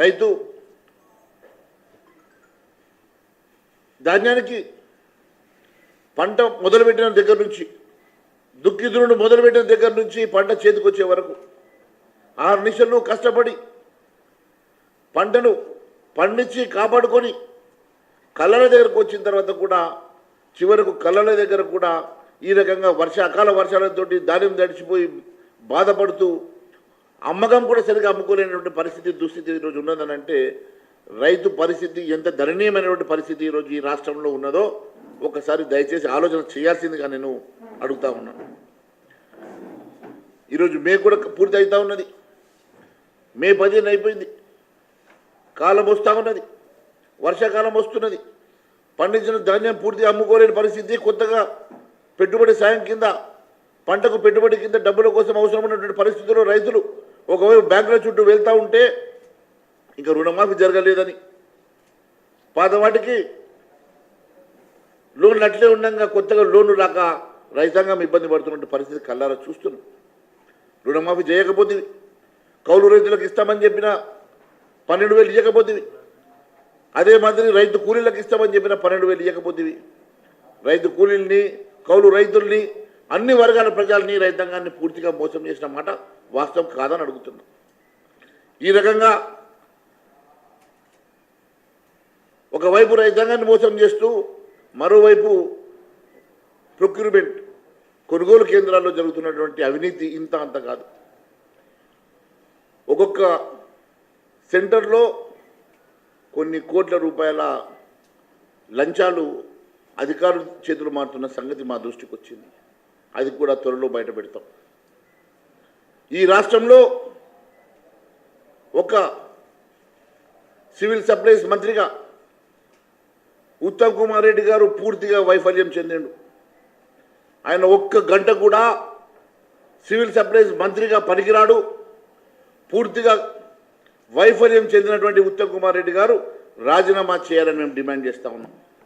రైతు ధాన్యానికి పంట మొదలుపెట్టిన దగ్గర నుంచి దుక్కిదురుడు మొదలుపెట్టిన దగ్గర నుంచి పంట చేతికొచ్చే వరకు ఆరు నిమిషాలు కష్టపడి పంటను పండించి కాపాడుకొని కళ్ళల దగ్గరకు వచ్చిన తర్వాత కూడా చివరకు కళ్ళల దగ్గర కూడా ఈ రకంగా వర్ష అకాల వర్షాలతోటి ధాన్యం తడిచిపోయి బాధపడుతూ అమ్మకం కూడా సరిగ్గా అమ్ముకోలేనటువంటి పరిస్థితి దుస్థితి ఈరోజు ఉన్నదనంటే రైతు పరిస్థితి ఎంత దయనీయమైనటువంటి పరిస్థితి ఈరోజు ఈ రాష్ట్రంలో ఉన్నదో ఒకసారి దయచేసి ఆలోచన చేయాల్సిందిగా నేను అడుగుతా ఉన్నాను ఈరోజు మే కూడా పూర్తి అవుతా ఉన్నది. మే పదిహేను అయిపోయింది. కాలం వస్తూ ఉన్నది. వర్షాకాలం వస్తున్నది. పండించిన ధాన్యం పూర్తిగా అమ్ముకోలేని పరిస్థితి కొత్తగా పెట్టుబడి సాయం కింద పంటకు పెట్టుబడి కింద డబ్బుల కోసం అవసరమైనటువంటి పరిస్థితుల్లో రైతులు ఒకవైపు బ్యాంకుల చుట్టూ వెళ్తూ ఉంటే ఇంకా రుణమాఫీ జరగలేదని. పాతవాటికి లోన్లు అట్లే ఉండగా కొత్తగా లోన్లు రాక రైతాంగం ఇబ్బంది పడుతున్న పరిస్థితి కల్లారా చూస్తున్నాం. రుణమాఫీ చేయకపోతే కౌలు రైతులకు ఇస్తామని చెప్పిన పన్నెండు వేలు ఇవ్వకపోతే అదే మాదిరి రైతు కూలీలకు ఇస్తామని చెప్పిన పన్నెండు వేలు ఇవ్వకపోతే రైతు కూలీల్ని కౌలు రైతుల్ని అన్ని వర్గాల ప్రజల్ని రైతాంగాన్ని పూర్తిగా మోసం చేసిన మాట వాస్తవం కాదని అడుగుతున్నాం. ఈ రకంగా ఒకవైపు రైతాంగాన్ని మోసం చేస్తూ మరోవైపు ప్రొక్యూర్మెంట్ కొనుగోలు కేంద్రాల్లో జరుగుతున్నటువంటి అవినీతి ఇంత అంత కాదు. ఒక్కొక్క సెంటర్లో కొన్ని కోట్ల రూపాయల లంచాలు అధికారుల చేతులు మారుతున్న సంగతి మా దృష్టికి వచ్చింది అది కూడా త్వరలో బయట పెడతాం. ఈ రాష్ట్రంలో ఒక సివిల్ సప్లైస్ మంత్రిగా ఉత్తమ్ కుమార్ రెడ్డి గారు పూర్తిగా వైఫల్యం చెందిండు. ఆయన ఒక్క గంట కూడా సివిల్ సప్లైస్ మంత్రిగా పనికిరాడు. పూర్తిగా వైఫల్యం చెందినటువంటి ఉత్తమ్ కుమార్ రెడ్డి గారు రాజీనామా చేయాలని మేము డిమాండ్ చేస్తా ఉన్నాం.